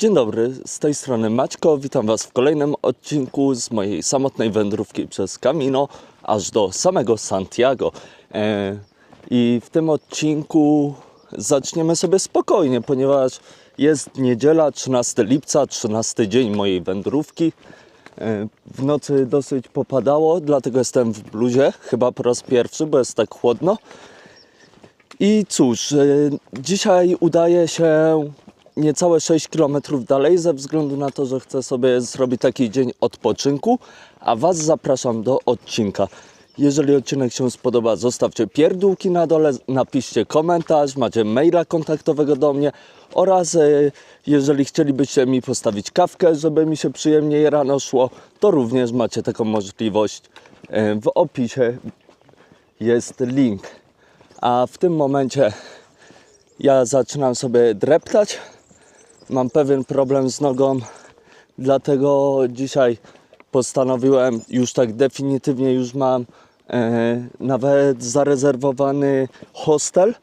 Dzień dobry, z tej strony Maćko. Witam Was w kolejnym odcinku z mojej samotnej wędrówki przez Camino aż do samego Santiago. E, I w tym odcinku zaczniemy sobie spokojnie, ponieważ jest niedziela, 13 lipca, 13 dzień mojej wędrówki. E, W nocy dosyć popadało, dlatego jestem w bluzie, chyba po raz pierwszy, bo jest tak chłodno. I cóż, e, dzisiaj udaje się niecałe 6 km dalej, ze względu na to, że chcę sobie zrobić taki dzień odpoczynku, a Was zapraszam do odcinka. Jeżeli odcinek się spodoba, zostawcie pierdółki na dole, napiszcie komentarz, macie maila kontaktowego do mnie oraz e, jeżeli chcielibyście mi postawić kawkę, żeby mi się przyjemniej rano szło, to również macie taką możliwość. E, W opisie jest link. A w tym momencie ja zaczynam sobie dreptać. Mam pewien problem z nogą, dlatego dzisiaj postanowiłem już tak definitywnie już mam e, nawet zarezerwowany hostel,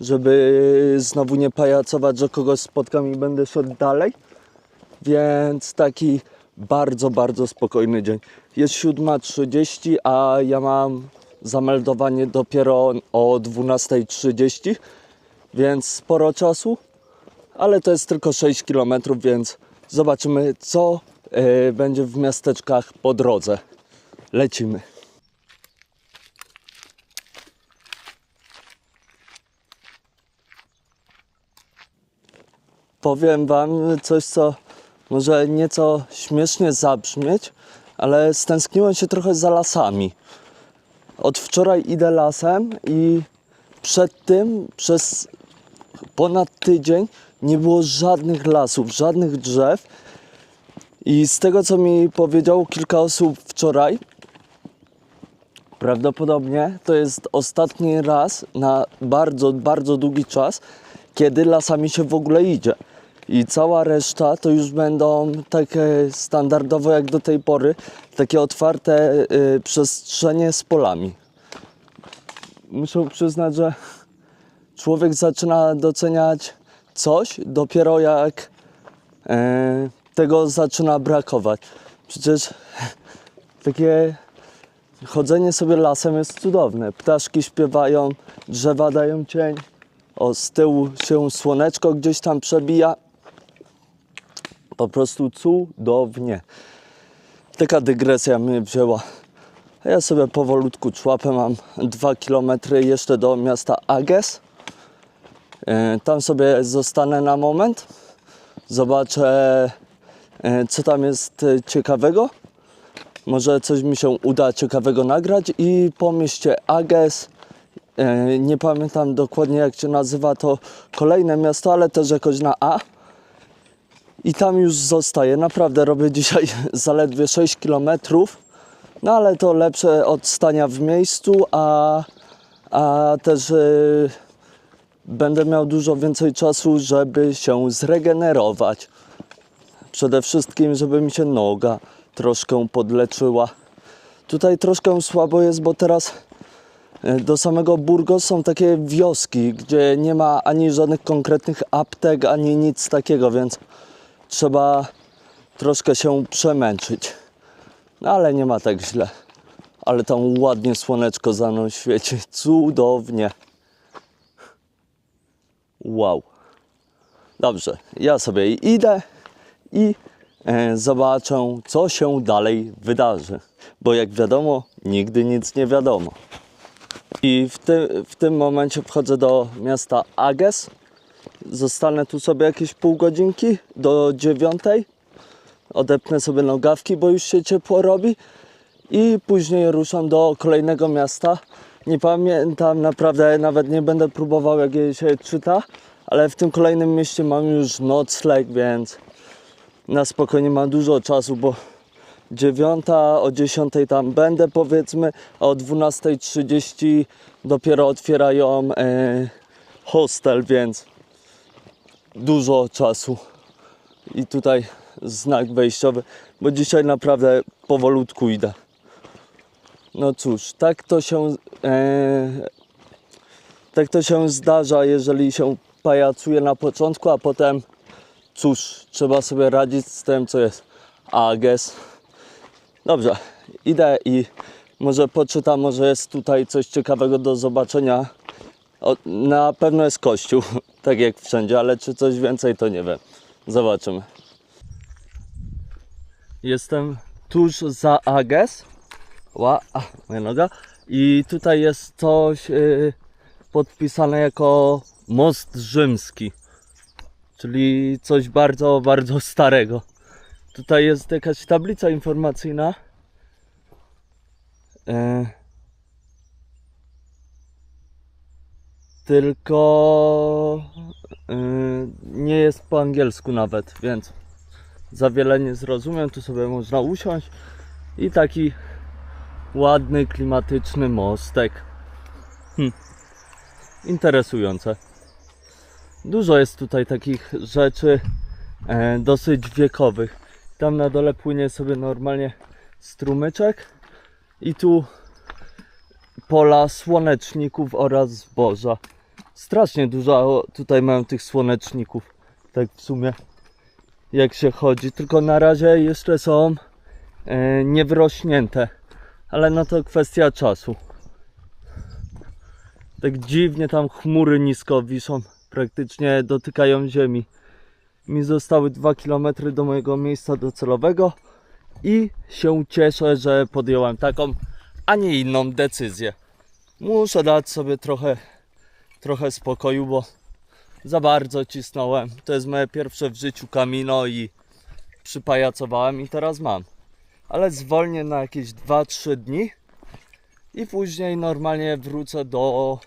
żeby znowu nie pajacować, że kogoś spotkam i będę szedł dalej. Więc taki bardzo, bardzo spokojny dzień. Jest 7.30, a ja mam zameldowanie dopiero o 12.30, więc sporo czasu, ale to jest tylko 6 km, więc zobaczymy, co e, będzie w miasteczkach po drodze. Lecimy. powiem Wam coś, co może nieco śmiesznie zabrzmieć, ale stęskniłem się trochę za lasami. Od wczoraj idę lasem i przed tym przez ponad tydzień nie było żadnych lasów, żadnych drzew. I z tego, co mi powiedziało kilka osób wczoraj, Prawdopodobnie to jest ostatni raz na bardzo, bardzo długi czas, kiedy lasami się w ogóle idzie. I cała reszta to już będą takie standardowo jak do tej pory, takie otwarte y, przestrzenie z polami. Muszę przyznać, że człowiek zaczyna doceniać coś dopiero jak e, tego zaczyna brakować. Przecież takie chodzenie sobie lasem jest cudowne. Ptaszki śpiewają, drzewa dają cień. O, z tyłu się słoneczko gdzieś tam przebija. Po prostu cudownie. Taka dygresja mnie wzięła. Ja sobie powolutku człapę. Mam 2 km jeszcze do miasta Ages. E, Tam sobie zostanę na moment. Zobaczę, e, co tam jest e, ciekawego. Może coś mi się uda ciekawego nagrać i po mieście Ages, nie pamiętam dokładnie jak się nazywa to kolejne miasto, ale też jakoś na A. I tam już zostaję. Naprawdę robię dzisiaj zaledwie 6 km. No ale to lepsze od stania w miejscu, a, a też e, będę miał dużo więcej czasu, żeby się zregenerować. Przede wszystkim, żeby mi się noga troszkę podleczyła. Tutaj troszkę słabo jest, bo teraz e, do samego Burgos są takie wioski, gdzie nie ma ani żadnych konkretnych aptek, ani nic takiego, więc trzeba troszkę się przemęczyć. No ale nie ma tak źle. Ale tam ładnie słoneczko za mną świeci. Cudownie. Wow. Dobrze, ja sobie idę i e, zobaczę, co się dalej wydarzy. Bo jak wiadomo, nigdy nic nie wiadomo. I w, ty, w tym momencie wchodzę do miasta Ages. Zostanę tu sobie jakieś pół godzinki do dziewiątej. Odepnę sobie nogawki, bo już się ciepło robi. I później ruszam do kolejnego miasta. Nie pamiętam naprawdę, nawet nie będę próbował jak je się czyta, ale w tym kolejnym mieście mam już nocleg, więc na spokojnie mam dużo czasu, bo dziewiąta, o 10 tam będę powiedzmy, a o 12.30 dopiero otwierają e, hostel, więc dużo czasu. I tutaj znak wejściowy, bo dzisiaj naprawdę powolutku idę. No cóż, tak to się e, tak to się zdarza, jeżeli się pajacuje na początku, a potem cóż, trzeba sobie radzić z tym, co jest Ages. Dobrze, idę i może poczytam, może jest tutaj coś ciekawego do zobaczenia. O, na pewno jest kościół, tak jak wszędzie, ale czy coś więcej to nie wiem. Zobaczymy. Jestem tuż za Ages. Ła, a, moja noga. I tutaj jest coś yy, podpisane jako most rzymski. Czyli coś bardzo, bardzo starego. Tutaj jest jakaś tablica informacyjna. E, tylko e, nie jest po angielsku nawet, więc za wiele nie zrozumiem. Tu sobie można usiąść i taki ładny, klimatyczny mostek. Hm. Interesujące. Dużo jest tutaj takich rzeczy e, dosyć wiekowych. Tam na dole płynie sobie normalnie strumyczek i tu pola słoneczników oraz zboża. Strasznie dużo tutaj mają tych słoneczników. Tak w sumie jak się chodzi. Tylko na razie jeszcze są e, niewyrośnięte. Ale no to kwestia czasu. Tak dziwnie tam chmury nisko wiszą. Praktycznie dotykają ziemi. Mi zostały 2 km do mojego miejsca docelowego i się cieszę, że podjąłem taką, a nie inną decyzję. Muszę dać sobie trochę, trochę spokoju, bo za bardzo cisnąłem. To jest moje pierwsze w życiu kamino i przypajacowałem i teraz mam. Ale zwolnię na jakieś 2-3 dni i później normalnie wrócę do,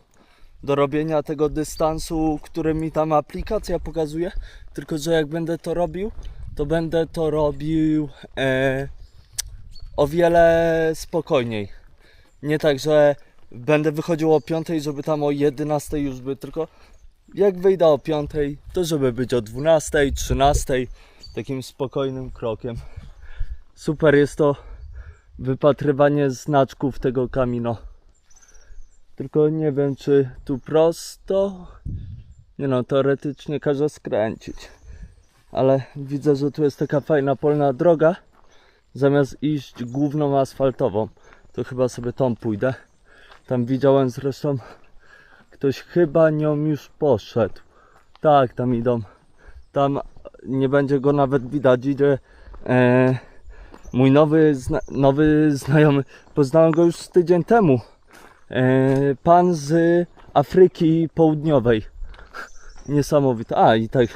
do robienia tego dystansu, który mi tam aplikacja pokazuje. Tylko, że jak będę to robił, to będę to robił e, o wiele spokojniej. Nie tak, że będę wychodził o 5, żeby tam o 11 już być, tylko jak wyjdę o 5, to żeby być o 12, 13, takim spokojnym krokiem. Super jest to wypatrywanie znaczków tego kamino. Tylko nie wiem, czy tu prosto. Nie no, teoretycznie każe skręcić. Ale widzę, że tu jest taka fajna polna droga. Zamiast iść główną asfaltową, to chyba sobie tą pójdę. Tam widziałem zresztą, ktoś chyba nią już poszedł. Tak, tam idą. Tam nie będzie go nawet widać. Idzie e, mój nowy, zna, nowy znajomy. Poznałem go już tydzień temu. E, pan z Afryki Południowej. Niesamowite. A i tak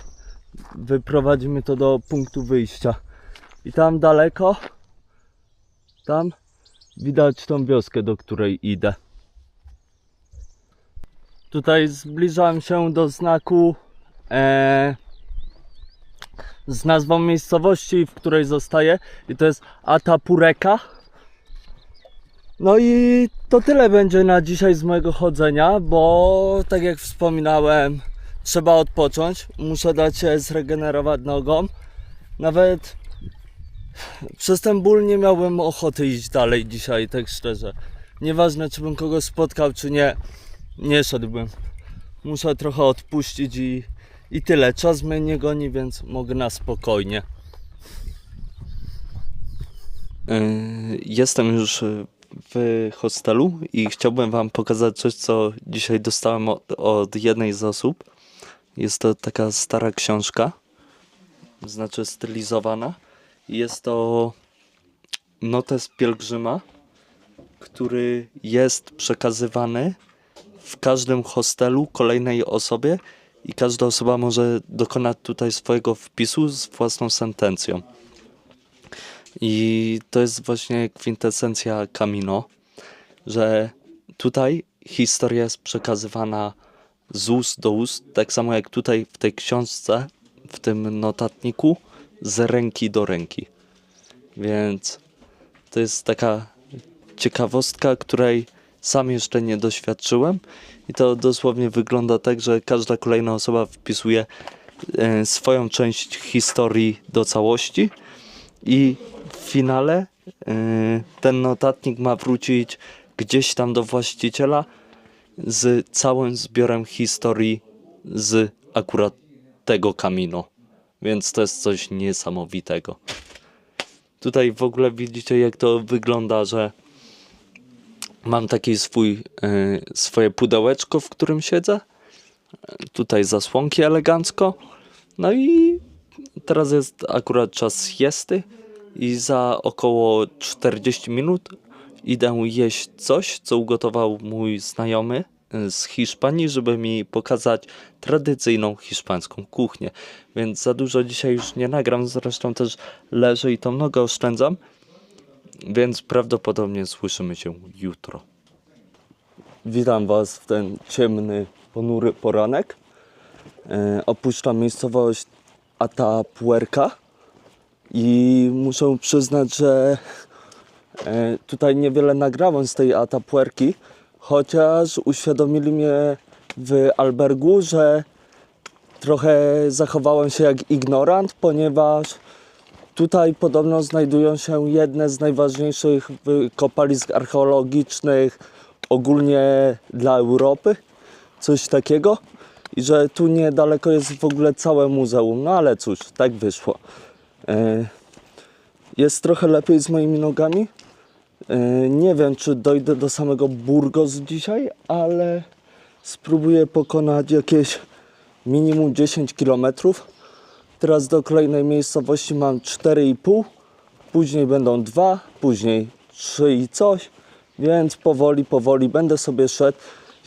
wyprowadzimy to do punktu wyjścia. I tam daleko, tam widać tą wioskę, do której idę. Tutaj zbliżałem się do znaku e, z nazwą miejscowości, w której zostaję. I to jest Atapureka. No i to tyle będzie na dzisiaj z mojego chodzenia, bo tak jak wspominałem, trzeba odpocząć. Muszę dać się zregenerować nogą. Nawet przez ten ból nie miałbym ochoty iść dalej dzisiaj, tak szczerze. Nieważne, czy bym kogoś spotkał, czy nie, nie szedłbym. Muszę trochę odpuścić i, i tyle. Czas mnie nie goni, więc mogę na spokojnie. Jestem już w hostelu i chciałbym Wam pokazać coś, co dzisiaj dostałem od, od jednej z osób. Jest to taka stara książka, znaczy stylizowana. Jest to notes pielgrzyma, który jest przekazywany w każdym hostelu kolejnej osobie i każda osoba może dokonać tutaj swojego wpisu z własną sentencją. I to jest właśnie kwintesencja Camino, że tutaj historia jest przekazywana z ust do ust, tak samo jak tutaj w tej książce, w tym notatniku, z ręki do ręki. Więc to jest taka ciekawostka, której sam jeszcze nie doświadczyłem. I to dosłownie wygląda tak, że każda kolejna osoba wpisuje e, swoją część historii do całości i w finale e, ten notatnik ma wrócić gdzieś tam do właściciela z całym zbiorem historii z akurat tego kamino. więc to jest coś niesamowitego. Tutaj w ogóle widzicie jak to wygląda, że mam taki swój, e, swoje pudełeczko, w którym siedzę. Tutaj zasłonki elegancko. No i teraz jest akurat czas siesty i za około 40 minut idę jeść coś, co ugotował mój znajomy e, z Hiszpanii, żeby mi pokazać tradycyjną hiszpańską kuchnię. Więc za dużo dzisiaj już nie nagram, zresztą też leżę i tą nogę oszczędzam. Więc prawdopodobnie słyszymy się jutro. Witam Was w ten ciemny, ponury poranek. E, opuszczam miejscowość Atapuerca i muszę przyznać, że e, tutaj niewiele nagrałem z tej Atapuerki, chociaż uświadomili mnie w albergu, że trochę zachowałem się jak ignorant, ponieważ Tutaj podobno znajdują się jedne z najważniejszych kopalisk archeologicznych ogólnie dla Europy, coś takiego. I że tu niedaleko jest w ogóle całe muzeum, no ale cóż, tak wyszło. E, Jest trochę lepiej z moimi nogami. E, Nie wiem, czy dojdę do samego Burgos dzisiaj, ale spróbuję pokonać jakieś minimum 10 kilometrów. Teraz do kolejnej miejscowości mam 4,5, później będą 2, później 3 i coś, więc powoli, powoli będę sobie szedł.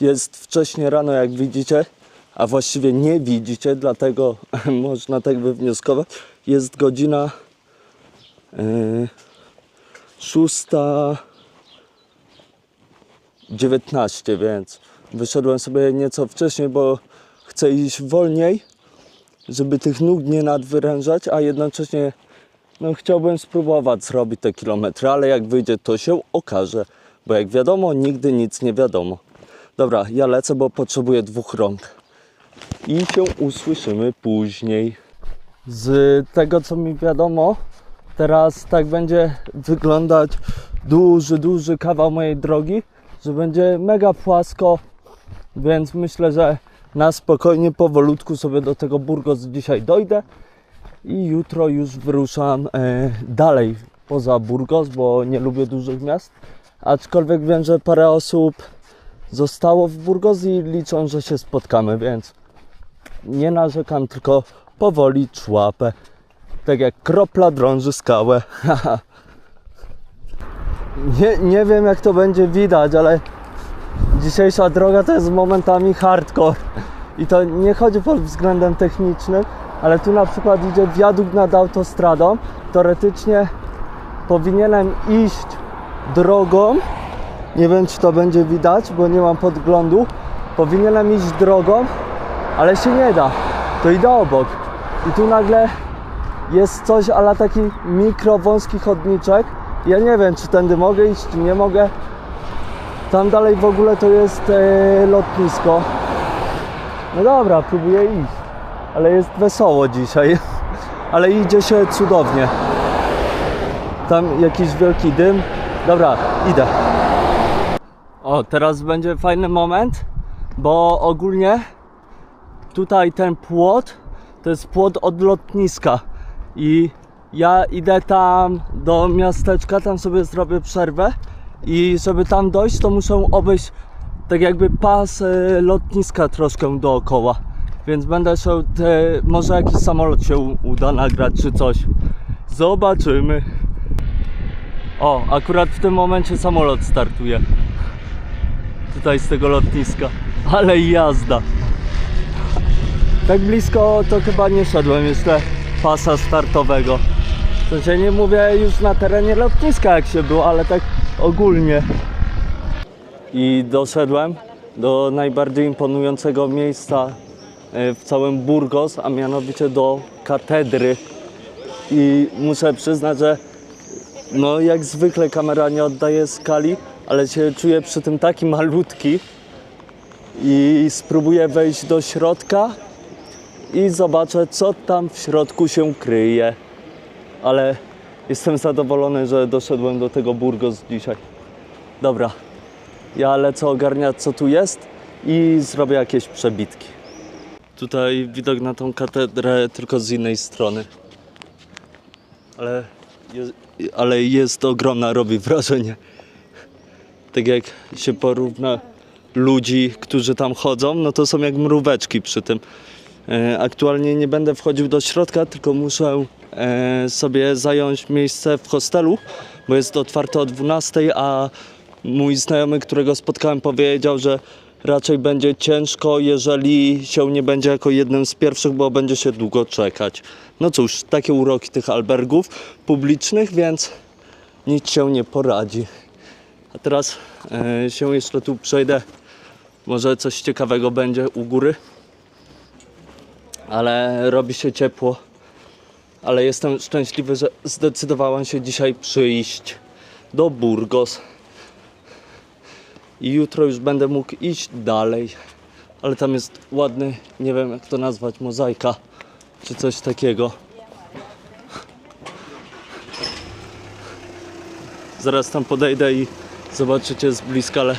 Jest wcześnie rano, jak widzicie, a właściwie nie widzicie, dlatego można tak wywnioskować. Jest godzina yy, 6.19, więc wyszedłem sobie nieco wcześniej, bo chcę iść wolniej żeby tych nóg nie nadwyrężać, a jednocześnie no, chciałbym spróbować zrobić te kilometry, ale jak wyjdzie, to się okaże, bo jak wiadomo, nigdy nic nie wiadomo. Dobra, ja lecę, bo potrzebuję dwóch rąk. I się usłyszymy później. Z tego, co mi wiadomo, teraz tak będzie wyglądać duży, duży kawał mojej drogi, że będzie mega płasko, więc myślę, że na spokojnie, powolutku sobie do tego Burgos dzisiaj dojdę i jutro już wyruszam e, dalej poza Burgos, bo nie lubię dużych miast. Aczkolwiek wiem, że parę osób zostało w Burgos i liczą, że się spotkamy, więc nie narzekam, tylko powoli człapę. Tak jak kropla drąży skałę. nie, nie wiem jak to będzie widać, ale dzisiejsza droga to jest momentami hardcore. I to nie chodzi pod względem technicznym, ale tu na przykład idzie wiadukt nad autostradą. Teoretycznie powinienem iść drogą. Nie wiem, czy to będzie widać, bo nie mam podglądu. Powinienem iść drogą, ale się nie da. To idę obok. I tu nagle jest coś, ale taki mikro wąski chodniczek. Ja nie wiem, czy tędy mogę iść, czy nie mogę. Tam dalej w ogóle to jest e, lotnisko. No dobra, próbuję iść. Ale jest wesoło dzisiaj. Ale idzie się cudownie. Tam jakiś wielki dym. Dobra, idę. O, teraz będzie fajny moment, bo ogólnie tutaj ten płot to jest płot od lotniska. I ja idę tam do miasteczka, tam sobie zrobię przerwę i żeby tam dojść, to muszę obejść tak jakby pas e, lotniska troszkę dookoła. Więc będę szedł, te, może jakiś samolot się uda nagrać czy coś. Zobaczymy. O, akurat w tym momencie samolot startuje. Tutaj z tego lotniska. Ale jazda. Tak blisko to chyba nie szedłem jeszcze pasa startowego. W sensie nie mówię już na terenie lotniska jak się było, ale tak ogólnie. I doszedłem do najbardziej imponującego miejsca e, w całym Burgos, a mianowicie do katedry. I muszę przyznać, że no jak zwykle kamera nie oddaje skali, ale się czuję przy tym taki malutki i spróbuję wejść do środka i zobaczę, co tam w środku się kryje. Ale jestem zadowolony, że doszedłem do tego Burgos dzisiaj. Dobra, ja lecę ogarniać, co tu jest i zrobię jakieś przebitki. Tutaj widok na tą katedrę tylko z innej strony. Ale jest, ale jest ogromna, robi wrażenie. Tak jak się porówna ludzi, którzy tam chodzą, no to są jak mróweczki przy tym. E, Aktualnie nie będę wchodził do środka, tylko muszę sobie zająć miejsce w hostelu, bo jest otwarte o 12, a mój znajomy, którego spotkałem, powiedział, że raczej będzie ciężko, jeżeli się nie będzie jako jednym z pierwszych, bo będzie się długo czekać. No cóż, takie uroki tych albergów publicznych, więc nic się nie poradzi. A teraz e, się jeszcze tu przejdę. Może coś ciekawego będzie u góry ale robi się ciepło. Ale jestem szczęśliwy, że zdecydowałem się dzisiaj przyjść do Burgos. I jutro już będę mógł iść dalej. Ale tam jest ładny, nie wiem jak to nazwać, mozaika czy coś takiego. Zaraz tam podejdę i zobaczycie z bliska, ale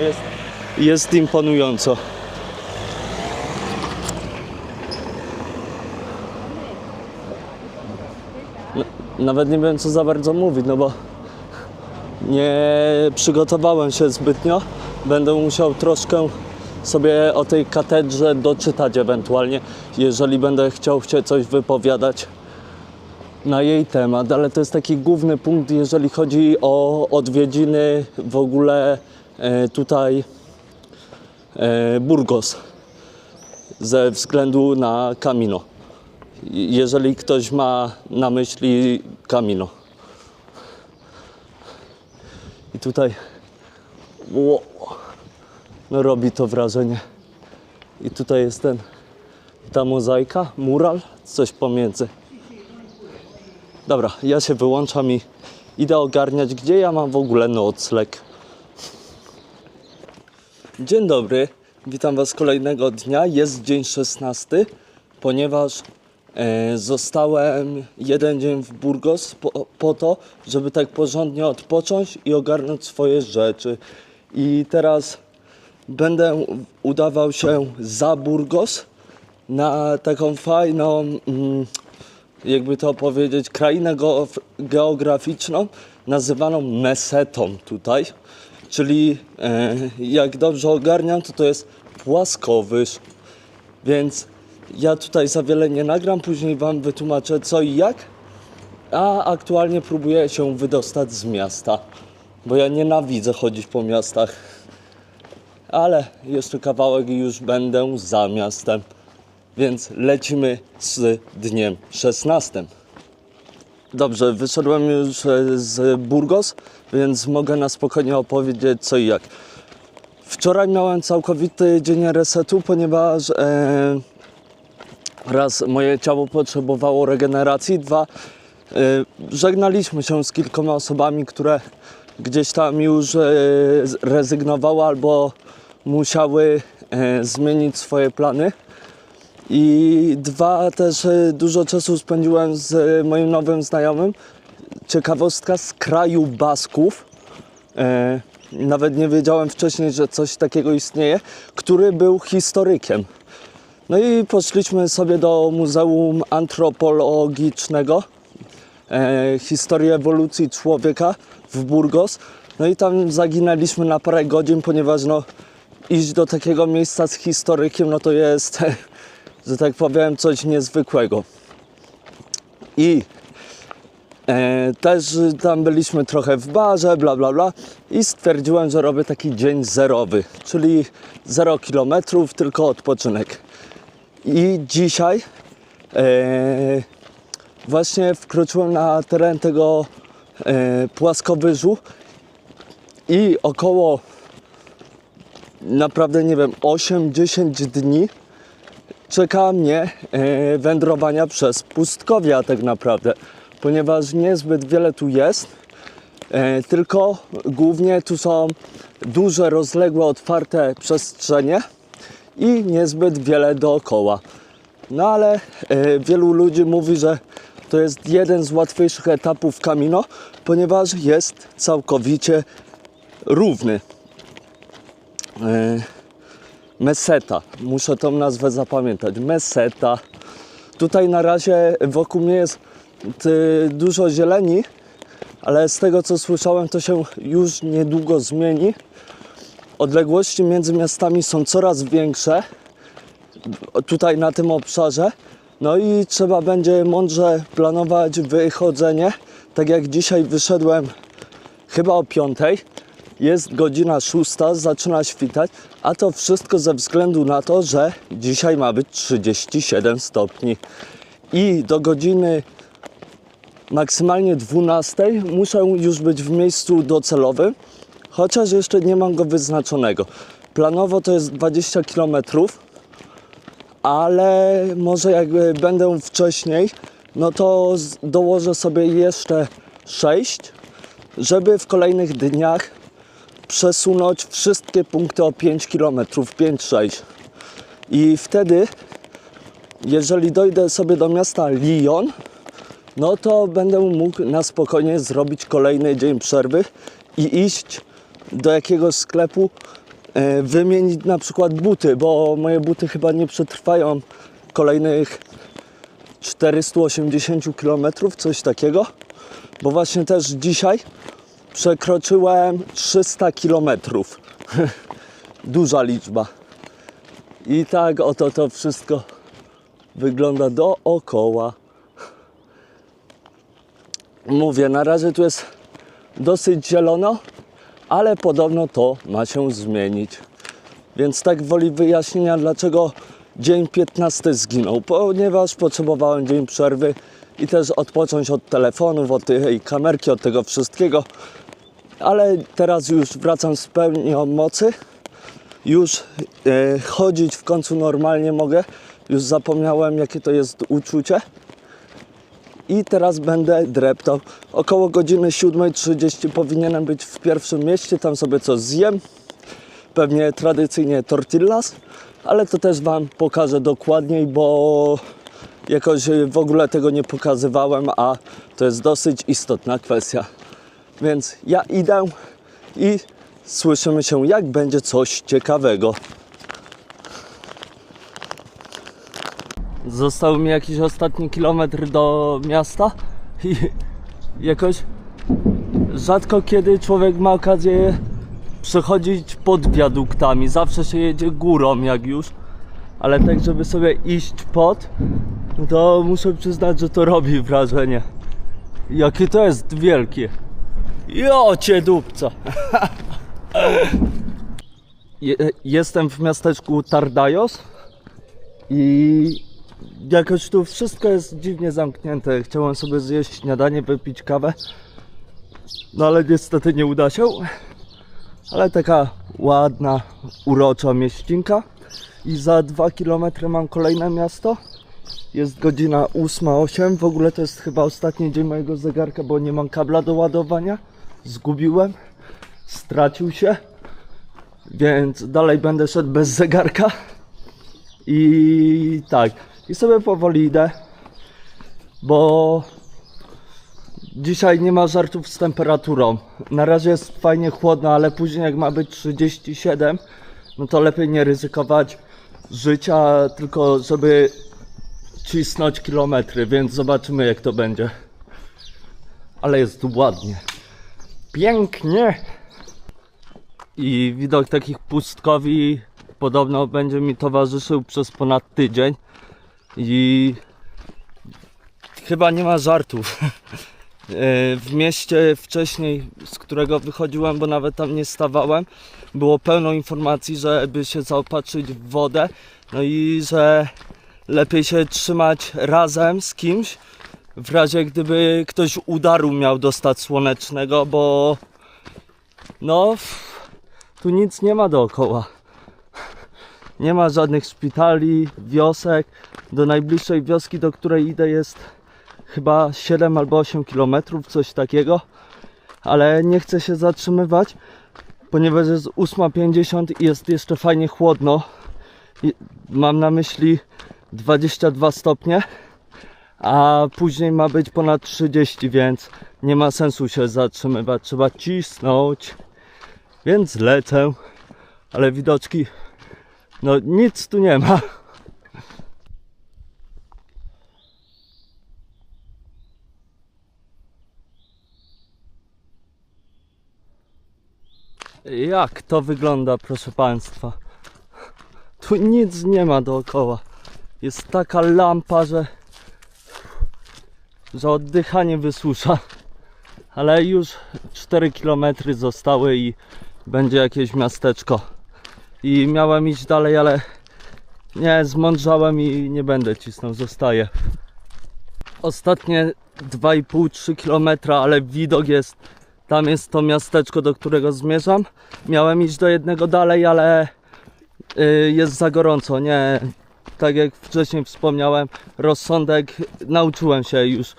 jest, jest imponująco. Nawet nie wiem, co za bardzo mówić, no bo nie przygotowałem się zbytnio. Będę musiał troszkę sobie o tej katedrze doczytać ewentualnie, jeżeli będę chciał się coś wypowiadać na jej temat, ale to jest taki główny punkt, jeżeli chodzi o odwiedziny w ogóle e, tutaj e, Burgos ze względu na Camino jeżeli ktoś ma na myśli Camino. I tutaj ło, no robi to wrażenie. I tutaj jest ten, ta mozaika, mural, coś pomiędzy. Dobra, ja się wyłączam i idę ogarniać, gdzie ja mam w ogóle nocleg. Dzień dobry, witam Was kolejnego dnia. Jest dzień 16, ponieważ zostałem jeden dzień w Burgos po, po to, żeby tak porządnie odpocząć i ogarnąć swoje rzeczy. I teraz będę udawał się za Burgos na taką fajną, mm, jakby to powiedzieć, krainę geograficzną nazywaną Mesetą tutaj. Czyli e, jak dobrze ogarniam, to to jest płaskowyż. Więc ja tutaj za wiele nie nagram, później Wam wytłumaczę co i jak. A aktualnie próbuję się wydostać z miasta, bo ja nienawidzę chodzić po miastach. Ale jeszcze kawałek i już będę za miastem. Więc lecimy z dniem 16. Dobrze, wyszedłem już e, z Burgos, więc mogę na spokojnie opowiedzieć co i jak. Wczoraj miałem całkowity dzień resetu, ponieważ e, raz moje ciało potrzebowało regeneracji, dwa e, żegnaliśmy się z kilkoma osobami, które gdzieś tam już z- rezygnowały albo musiały e, zmienić swoje plany. I dwa, też dużo czasu spędziłem z moim nowym znajomym. Ciekawostka z kraju Basków. Nawet nie wiedziałem wcześniej, że coś takiego istnieje, który był historykiem. No i poszliśmy sobie do Muzeum Antropologicznego e, ewolucji człowieka w Burgos. No i tam zaginęliśmy na parę godzin, ponieważ no, iść do takiego miejsca z historykiem, no to jest, że tak powiem, coś niezwykłego. I e, też tam byliśmy trochę w barze, bla bla bla i stwierdziłem, że robię taki dzień zerowy, czyli 0 kilometrów, tylko odpoczynek. I dzisiaj e, właśnie wkroczyłem na teren tego e, płaskowyżu i około naprawdę nie wiem 8-10 dni czeka mnie e, wędrowania przez pustkowia tak naprawdę, ponieważ niezbyt wiele tu jest, e, tylko głównie tu są duże, rozległe, otwarte przestrzenie i niezbyt wiele dookoła. No ale e, wielu ludzi mówi, że to jest jeden z łatwiejszych etapów Camino, ponieważ jest całkowicie równy. E, Meseta. Muszę tą nazwę zapamiętać. Meseta. Tutaj na razie wokół mnie jest dużo zieleni, ale z tego co słyszałem, to się już niedługo zmieni. Odległości między miastami są coraz większe tutaj na tym obszarze. No i trzeba będzie mądrze planować wychodzenie. Tak jak dzisiaj wyszedłem chyba o 5. Jest godzina 6, zaczyna świtać, a to wszystko ze względu na to, że dzisiaj ma być 37 stopni. I do godziny maksymalnie 12 muszę już być w miejscu docelowym, chociaż jeszcze nie mam go wyznaczonego. Planowo to jest 20 km, ale może jak e, będę wcześniej, no to dołożę sobie jeszcze 6, żeby w kolejnych dniach przesunąć wszystkie punkty o 5 km, 5-6. I wtedy, jeżeli dojdę sobie do miasta Lyon, no to będę mógł na spokojnie zrobić kolejny dzień przerwy i iść do jakiegoś sklepu, e, wymienić na przykład buty, bo moje buty chyba nie przetrwają kolejnych 480 km, coś takiego. Bo właśnie też dzisiaj przekroczyłem 300 km. Duża liczba. I tak oto to wszystko wygląda dookoła. Mówię, na razie tu jest dosyć zielono, ale podobno to ma się zmienić. Więc tak woli wyjaśnienia, dlaczego dzień 15 zginął. Ponieważ potrzebowałem dzień przerwy i też odpocząć od telefonów, od tej kamerki, od tego wszystkiego. Ale teraz już wracam z pełnią mocy. Już e, chodzić w końcu normalnie mogę. Już zapomniałem, jakie to jest uczucie i teraz będę dreptał. Około godziny 7.30 powinienem być w pierwszym mieście, tam sobie coś zjem. Pewnie tradycyjnie tortillas, ale to też Wam pokażę dokładniej, bo jakoś w ogóle tego nie pokazywałem, a to jest dosyć istotna kwestia. Więc ja idę i słyszymy się, jak będzie coś ciekawego. Został mi jakiś ostatni kilometr do miasta i jakoś rzadko kiedy człowiek ma okazję przechodzić pod wiaduktami. Zawsze się jedzie górą jak już, ale tak żeby sobie iść pod, to muszę przyznać, że to robi wrażenie. Jakie to jest wielkie. Jo cię dupca. Je, jestem w miasteczku Tardajos i jakoś tu wszystko jest dziwnie zamknięte. Chciałem sobie zjeść śniadanie, wypić kawę, no ale niestety nie uda się. Ale taka ładna, urocza mieścinka. I za 2 km mam kolejne miasto. Jest godzina 8.08. W ogóle to jest chyba ostatni dzień mojego zegarka, bo nie mam kabla do ładowania. Zgubiłem. Stracił się. Więc dalej będę szedł bez zegarka. I tak. I sobie powoli idę. Bo dzisiaj nie ma żartów z temperaturą. Na razie jest fajnie chłodno, ale później jak ma być 37, no to lepiej nie ryzykować życia, tylko żeby cisnąć kilometry, więc zobaczymy jak to będzie. Ale jest tu ładnie. Pięknie! I widok takich pustkowi podobno będzie mi towarzyszył przez ponad tydzień. I chyba nie ma żartów. E, W mieście wcześniej, z którego wychodziłem, bo nawet tam nie stawałem, było pełno informacji, żeby się zaopatrzyć w wodę, no i że lepiej się trzymać razem z kimś, w razie gdyby ktoś udaru miał dostać słonecznego, bo no tu nic nie ma dookoła. Nie ma żadnych szpitali, wiosek. Do najbliższej wioski, do której idę jest chyba 7 albo 8 km, coś takiego. Ale nie chcę się zatrzymywać, ponieważ jest 8.50 i jest jeszcze fajnie chłodno. I mam na myśli 22 stopnie, a później ma być ponad 30, więc nie ma sensu się zatrzymywać. Trzeba cisnąć. Więc lecę, ale widoczki No nic tu nie ma. Jak to wygląda, proszę Państwa? Tu nic nie ma dookoła. Jest taka lampa, że, że oddychanie wysusza. Ale już 4 km zostały i będzie jakieś miasteczko. I miałem iść dalej, ale nie, zmądrzałem i nie będę cisnął, zostaję. Ostatnie 2,5-3 km, ale widok jest. Tam jest to miasteczko, do którego zmierzam. Miałem iść do jednego dalej, ale y, jest za gorąco. Nie, tak jak wcześniej wspomniałem, rozsądek nauczyłem się już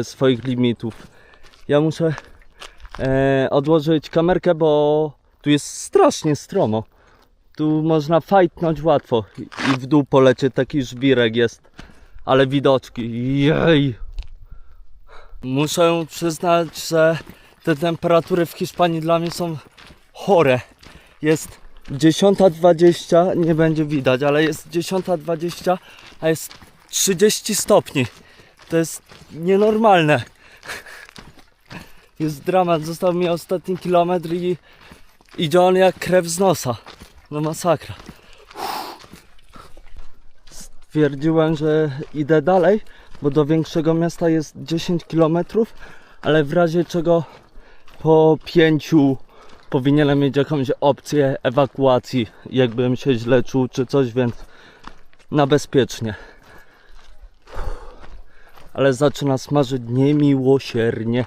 y, swoich limitów. Ja muszę e, odłożyć kamerkę, bo tu jest strasznie stromo. Tu można fajtnąć łatwo i w dół polecieć taki żwirek jest. Ale widoczki, jej! Muszę przyznać, że te temperatury w Hiszpanii dla mnie są chore. Jest 10.20, nie będzie widać, ale jest 10.20, a jest 30 stopni. To jest nienormalne. Jest dramat, został mi ostatni kilometr i idzie on jak krew z nosa. No masakra. Stwierdziłem, że idę dalej, bo do większego miasta jest 10 km, ale w razie czego po pięciu powinienem mieć jakąś opcję ewakuacji, jakbym się źle czuł czy coś, więc na bezpiecznie. Ale zaczyna smażyć niemiłosiernie.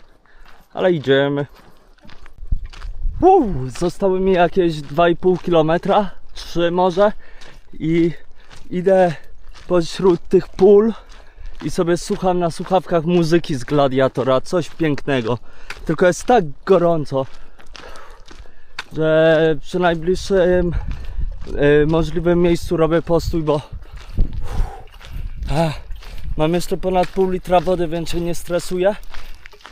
Ale idziemy. Uu, zostały mi jakieś 2,5 km, 3 może i idę pośród tych pól i sobie słucham na słuchawkach muzyki z Gladiatora, coś pięknego. Tylko jest tak gorąco, że przy najbliższym y, możliwym miejscu robię postój, bo mam jeszcze ponad pół litra wody, więc się nie stresuję.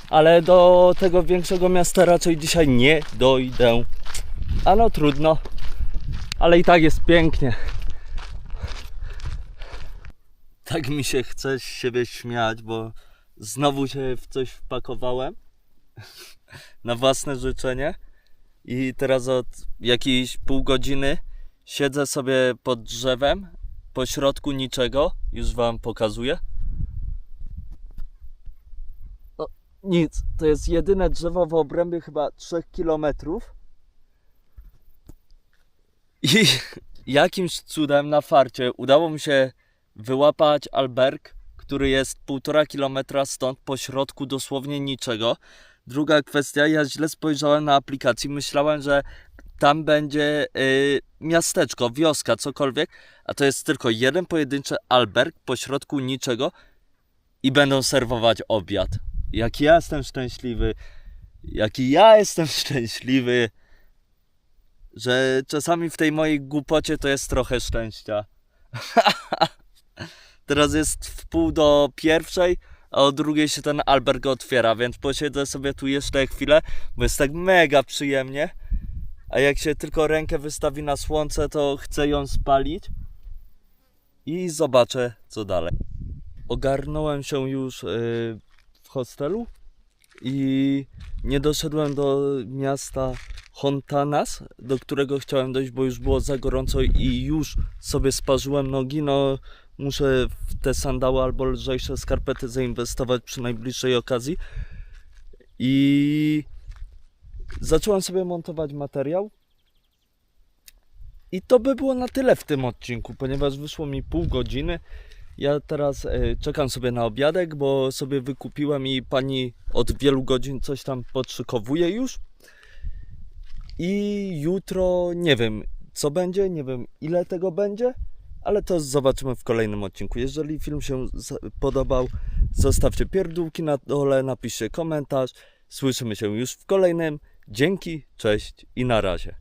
Ale do tego większego miasta raczej dzisiaj nie dojdę. A no trudno. Ale i tak jest pięknie. Tak mi się chce z siebie śmiać, bo znowu się w coś wpakowałem. Na własne życzenie. I teraz od jakiejś pół godziny siedzę sobie pod drzewem, po środku niczego. Już wam pokazuję. No, nic. To jest jedyne drzewo w obrębie chyba 3 kilometrów. I jakimś cudem na farcie udało mi się wyłapać alberg, który jest półtora kilometra stąd, po środku dosłownie niczego. Druga kwestia, ja źle spojrzałem na aplikacji, myślałem, że tam będzie y, miasteczko, wioska, cokolwiek, a to jest tylko jeden pojedynczy alberg po środku niczego i będą serwować obiad. Jaki ja jestem szczęśliwy, jaki ja jestem szczęśliwy, że czasami w tej mojej głupocie to jest trochę szczęścia. Teraz jest w pół do pierwszej, a o drugiej się ten alberg otwiera, więc posiedzę sobie tu jeszcze chwilę, bo jest tak mega przyjemnie. A jak się tylko rękę wystawi na słońce, to chcę ją spalić i zobaczę co dalej. Ogarnąłem się już yy, hostelu i nie doszedłem do miasta Hontanas, do którego chciałem dojść, bo już było za gorąco i już sobie sparzyłem nogi. No, muszę w te sandały albo lżejsze skarpety zainwestować przy najbliższej okazji. I zacząłem sobie montować materiał. I to by było na tyle w tym odcinku, ponieważ wyszło mi pół godziny. Ja teraz e, czekam sobie na obiadek, bo sobie wykupiłem i pani od wielu godzin coś tam podszykowuje już. I jutro nie wiem co będzie, nie wiem ile tego będzie, ale to zobaczymy w kolejnym odcinku. Jeżeli film się podobał, zostawcie pierdółki na dole, napiszcie komentarz. Słyszymy się już w kolejnym. Dzięki, cześć i na razie.